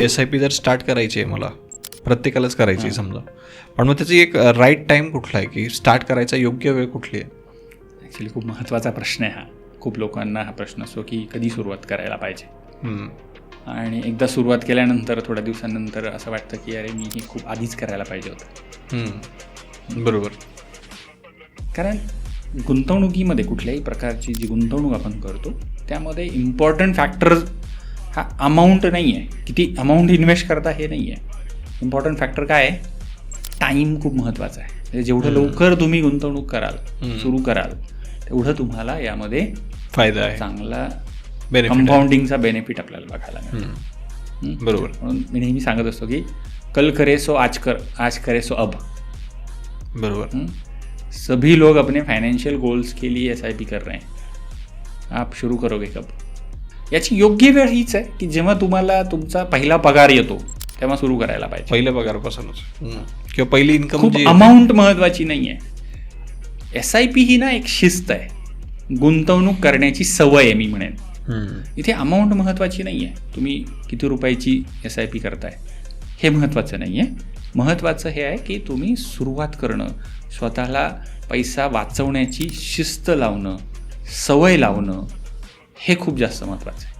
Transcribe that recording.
S I P जर start करायची आहे मला प्रत्येकालाच करायची आहे समजा. पण मग त्याची एक राईट टाइम कुठला आहे की स्टार्ट करायचा योग्य वेळ कुठली आहे? ॲक्च्युली खूप महत्त्वाचा प्रश्न आहे हा. खूप लोकांना हा प्रश्न असतो की कधी सुरुवात करायला पाहिजे. आणि एकदा सुरुवात केल्यानंतर थोड्या दिवसांनंतर असं वाटतं की अरे मी हे खूप आधीच करायला पाहिजे होतं. बरोबर. कारण गुंतवणुकीमध्ये कुठल्याही प्रकारची जी गुंतवणूक आपण करतो त्यामध्ये इम्पॉर्टंट फॅक्टर हा अमाऊंट नाही आहे किती अमाऊंट इन्व्हेस्ट करता हे नाही आहे इम्पॉर्टंट फॅक्टर काय आहे? टाईम खूप महत्त्वाचा आहे. म्हणजे जेवढं लवकर तुम्ही गुंतवणूक कराल सुरू कराल तेवढं तुम्हाला यामध्ये फायदा आहे. चांगला कंपाऊंडिंगचा बेनिफिट आपल्याला बघायला? बरोबर. म्हणून मी नेहमी सांगत असतो की कल करे सो आज कर आज करे सो अब. बरोबर? सभी लोग अपने फाइनेंशियल गोल्स के लिए एस आई पी कर रहे हैं. आप शुरू करोगे कब? याची योग्य वेळ हीच आहे की जेव्हा तुम्हाला तुमचा पहिला पगार येतो तेव्हा सुरू करायला पाहिजे. पहिल्या पगारापासूनच. किंवा पहिली इन्कम खूप अमाऊंट महत्वाची नाही आहे एस आय पी ही ना एक शिस्त आहे. गुंतवणूक करण्याची सवय आहे मी म्हणेन. इथे अमाऊंट महत्त्वाची नाही आहे तुम्ही किती रुपयाची एस आय पी करताय हे महत्त्वाचं नाही आहे महत्त्वाचं हे आहे की तुम्ही सुरुवात करणं स्वतःला पैसा वाचवण्याची शिस्त लावणं सवय लावणं हे खूप जास्त महत्त्वाचं आहे.